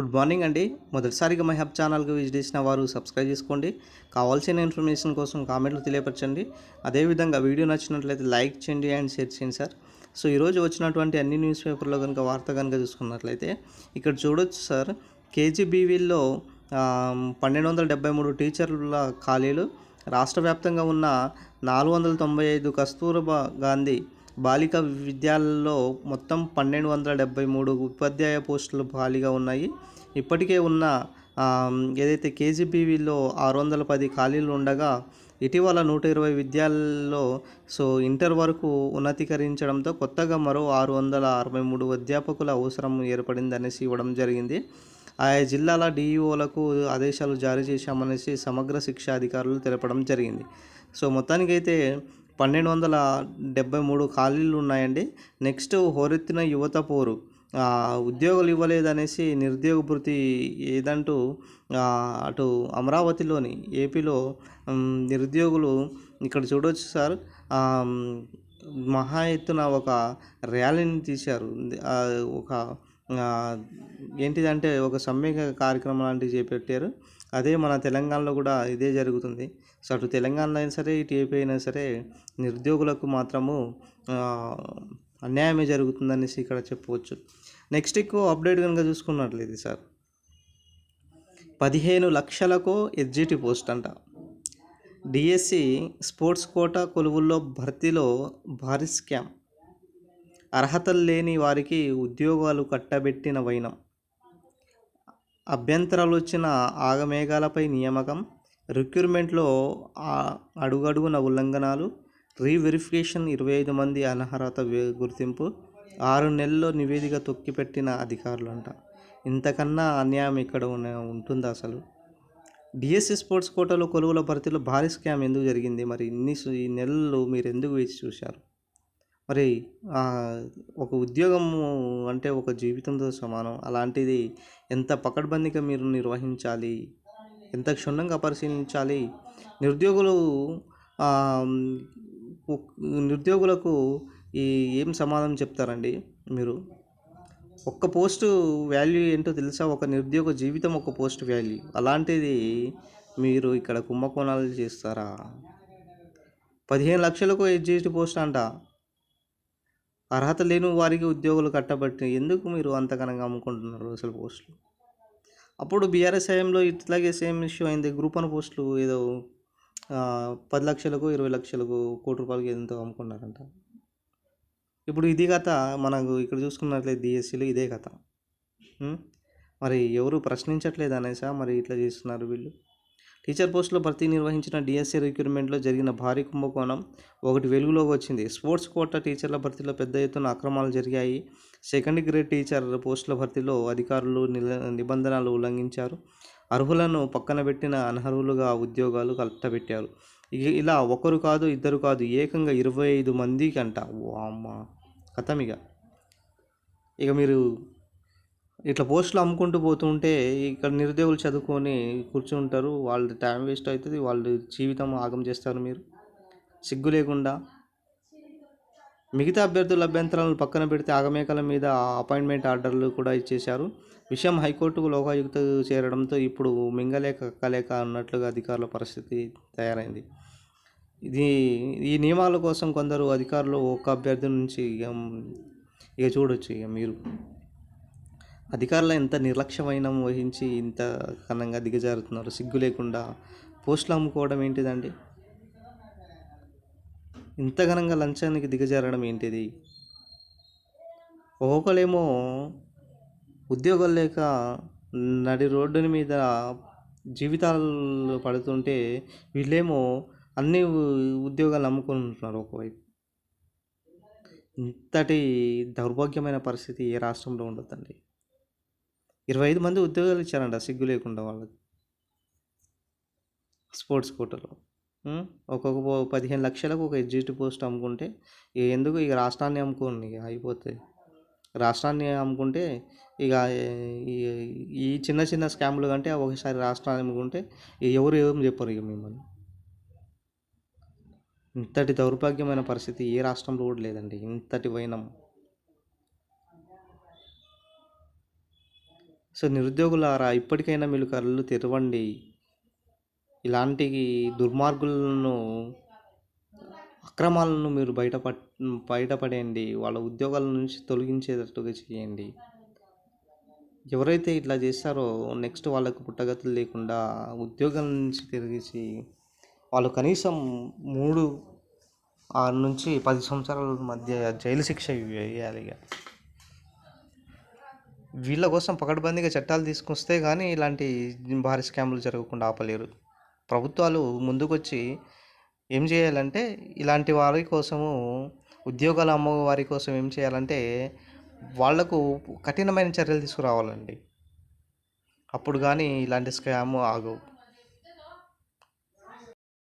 Good morning అండి. మొదటిసారిగా my hub ఛానల్కి విజిట్ చేసిన వారు సబ్స్క్రైబ్ చేసుకోండి. కావాల్సిన ఇన్ఫర్మేషన్ కోసం కామెంట్లు తెలియపరచండి. అదేవిధంగా వీడియో నచ్చినట్లయితే లైక్ చేయండి అండ్ షేర్ చేయండి సార్. సో ఈరోజు వచ్చినటువంటి అన్ని న్యూస్ పేపర్లో కనుక వార్త కనుక చూసుకున్నట్లయితే ఇక్కడ చూడొచ్చు సార్. కేజీబీవీల్లో పన్నెండు వందల డెబ్బై మూడు టీచర్ల ఖాళీలు. రాష్ట్ర వ్యాప్తంగా ఉన్న నాలుగు వందల తొంభై ఐదు కస్తూర్బా గాంధీ బాలిక విద్యాలయాల్లో మొత్తం పన్నెండు వందల డెబ్బై మూడు ఉపాధ్యాయ పోస్టులు ఖాళీగా ఉన్నాయి. ఇప్పటికే ఉన్న ఏదైతే కేజీబీవీలో ఆరు వందల పది ఖాళీలు ఉండగా ఇటీవల నూట ఇరవై విద్యాలయాల్లో సో ఇంటర్ వరకు ఉన్నతీకరించడంతో కొత్తగా మరో ఆరు వందల అరవై మూడు అధ్యాపకుల అవసరం ఏర్పడింది అనేసి ఇవ్వడం జరిగింది. ఆయా జిల్లాల డిఈఓలకు ఆదేశాలు జారీ చేశామనేసి సమగ్ర శిక్షా అధికారులు తెలపడం జరిగింది. సో మొత్తానికైతే పన్నెండు వందల డెబ్బై మూడు ఖాళీలు ఉన్నాయండి. నెక్స్ట్ హోరెత్తిన యువత పోరు. ఉద్యోగాలు ఇవ్వలేదనేసి నిరుద్యోగ భృతి ఏదంటూ అటు అమరావతిలోని ఏపీలో నిరుద్యోగులు ఇక్కడ చూడవచ్చు సార్. మహా ఎత్తున ఒక ర్యాలీని తీశారు. ఒక ఏంటిదంటే ఒక సమ్మె కార్యక్రమం లాంటివి చేపట్టారు. అదే మన తెలంగాణలో కూడా ఇదే జరుగుతుంది. సో అటు తెలంగాణలో అయినా సరే ఇటు ఏపీ అయినా సరే నిరుద్యోగులకు మాత్రము అన్యాయమే జరుగుతుందనేసి ఇక్కడ చెప్పవచ్చు. నెక్స్ట్ ఎక్కువ అప్డేట్ కనుక చూసుకున్నట్లయితే సార్ పదిహేను లక్షలకు ఎస్జిటి పోస్ట్ అంట. డిఎస్సి స్పోర్ట్స్ కోటా కొలువుల్లో భర్తీలో భారీ స్కామ్. అర్హతలు లేని వారికి ఉద్యోగాలు కట్టబెట్టిన వైనం. అభ్యంతరాలు వచ్చిన ఆగమేఘాలపై నియామకం రిక్రూట్మెంట్లో అడుగడుగున ఉల్లంఘనాలు రీవెరిఫికేషన్ ఇరవై ఐదు మంది అనర్హత గుర్తింపు ఆరు నెలల్లో నివేదిక తొక్కిపెట్టిన అధికారులు అంట ఇంతకన్నా అన్యాయం ఇక్కడ ఉంటుందా అసలు? డిఎస్సి స్పోర్ట్స్ కోటాలో కొలువుల భర్తీలో భారీ స్కామ్ ఎందుకు జరిగింది? మరి ఇన్ని ఈ నెలలు మీరు ఎందుకు వేచి చూశారు? మరి ఒక ఉద్యోగము అంటే ఒక జీవితంతో సమానం. అలాంటిది ఎంత పకడ్బందీగా మీరు నిర్వహించాలి ఎంత క్షుణ్ణంగా పరిశీలించాలి నిరుద్యోగులు నిరుద్యోగులకు ఈ ఏం సమాధానం చెప్తారండి మీరు? ఒక్క పోస్టు వాల్యూ ఏంటో తెలుసా? ఒక నిరుద్యోగ జీవితం ఒక పోస్ట్ వాల్యూ. అలాంటిది మీరు ఇక్కడ కుంభకోణాలు చేస్తారా? పదిహేను లక్షలకు ఎడ్జిటి పోస్ట్ అంట. అర్హత లేని వారికి ఉద్యోగులు కట్టబట్టి ఎందుకు మీరు అంతగనంగా అమ్ముకుంటున్నారు అసలు పోస్టులు? అప్పుడు బీఆర్ఎస్ హయాంలో ఇట్లాగే సేమ్ ఇష్యూ అయింది. గ్రూప్ వన్ పోస్టులు ఏదో పది లక్షలకు ఇరవై లక్షలకు కోటి రూపాయలకి ఎంతో అమ్ముకున్నారంట. ఇప్పుడు ఇది కథ మనకు ఇక్కడ చూసుకున్నట్లయితే డిఎస్సీలో ఇదే కథ. మరి ఎవరు ప్రశ్నించట్లేదు అనేసా? మరి ఇట్లా చేస్తున్నారు వీళ్ళు? టీచర్ పోస్టులో భర్తీ నిర్వహించిన డిఎస్సీ రిక్రూట్మెంట్లో జరిగిన భారీ కుంభకోణం ఒకటి వెలుగులోకి వచ్చింది. స్పోర్ట్స్ కోటా టీచర్ల భర్తీలో పెద్ద ఎత్తున అక్రమాలు జరిగాయి. సెకండ్ గ్రేడ్ టీచర్ పోస్టుల భర్తీలో అధికారులు నిల నిబంధనలు ఉల్లంఘించారు. అర్హులను పక్కన పెట్టిన అనర్హులుగా ఉద్యోగాలు కట్టబెట్టారు. ఇలా ఒకరు కాదు ఇద్దరు కాదు ఏకంగా ఇరవై ఐదు మందికి అంట. అమ్మ కథమిగా ఇక మీరు ఇట్లా పోస్టులు అమ్ముకుంటూ పోతుంటే ఇక్కడ నిరుద్యోగులు చదువుకొని కూర్చుంటారు వాళ్ళ టైం వేస్ట్ అవుతుంది వాళ్ళ జీవితం ఆగం చేస్తారు మీరు. సిగ్గు లేకుండా. మిగతా అభ్యర్థుల అభ్యంతరాలను పక్కన పెడితే ఆగమేకల మీద అపాయింట్మెంట్ ఆర్డర్లు కూడా ఇచ్చేశారు. విషయం హైకోర్టుకు లోకాయుక్త చేరడంతో ఇప్పుడు మింగలేక కక్కలేక అన్నట్లుగా అధికారుల పరిస్థితి తయారైంది. ఇది ఈ నియమాల కోసం కొందరు అధికారులు ఒక అభ్యర్థి నుంచి ఇక ఇక చూడొచ్చు ఇక మీరు. అధికారులు ఎంత నిర్లక్ష్యమైన వహించి ఇంత ఘనంగా దిగజారుతున్నారు? సిగ్గు లేకుండా పోస్టులు అమ్ముకోవడం ఏంటిదండి? ఇంత ఘనంగా లంచానికి దిగజారడం ఏంటిది? ఒక్కొక్కలేమో ఉద్యోగాలు లేక నడి రోడ్డుని మీద జీవితాలు పడుతుంటే వీళ్ళేమో అన్ని ఉద్యోగాలు అమ్ముకొని ఉంటున్నారు ఒకవైపు. ఇంతటి దౌర్భాగ్యమైన పరిస్థితి ఏ రాష్ట్రంలో ఉండదండి ఇరవై ఐదు మంది ఉద్యోగాలు ఇచ్చారంట సిగ్గు లేకుండా వాళ్ళకి. స్పోర్ట్స్ కోటలో. ఒక్కొక్క పదిహేను లక్షలకు ఒక ఎగ్జిట్ పోస్ట్ అమ్ముకుంటే ఎందుకు ఇక రాష్ట్రాన్ని అమ్ముకోండి ఇక? అయిపోతుంది రాష్ట్రాన్ని అమ్ముకుంటే ఇక ఈ ఈ చిన్న చిన్న స్కామ్లు కంటే ఒకసారి రాష్ట్రాన్ని అమ్ముకుంటే ఎవరు ఏం చెప్పరు ఇక మిమ్మల్ని. ఇంతటి దౌర్భాగ్యమైన పరిస్థితి ఏ రాష్ట్రంలో కూడా లేదండి. ఇంతటి వైనం. సో నిరుద్యోగులారా ఇప్పటికైనా మీరు కళ్ళు తెరవండి. ఇలాంటి దుర్మార్గులను అక్రమాలను మీరు బయటప బయటపడేయండి. వాళ్ళ ఉద్యోగాల నుంచి తొలగించేటట్టుగా చేయండి. ఎవరైతే ఇట్లా చేస్తారో నెక్స్ట్ వాళ్ళకు పుట్టగతులు లేకుండా ఉద్యోగాల నుంచి తిరిగేసి వాళ్ళు కనీసం మూడు ఆరు నుంచి పది సంవత్సరాల మధ్య జైలు శిక్ష వేయాలి ఇక. వీళ్ళ కోసం పకడ్బందీగా చట్టాలు తీసుకొస్తే కానీ ఇలాంటి భారీ స్కామ్లు జరగకుండా ఆపలేరు. ప్రభుత్వాలు ముందుకొచ్చి ఏం చేయాలంటే ఇలాంటి వారి కోసము ఉద్యోగాలు అమ్మవారి కోసం ఏం చేయాలంటే వాళ్ళకు కఠినమైన చర్యలు తీసుకురావాలండి. అప్పుడు కానీ ఇలాంటి స్కామ్ ఆగవు.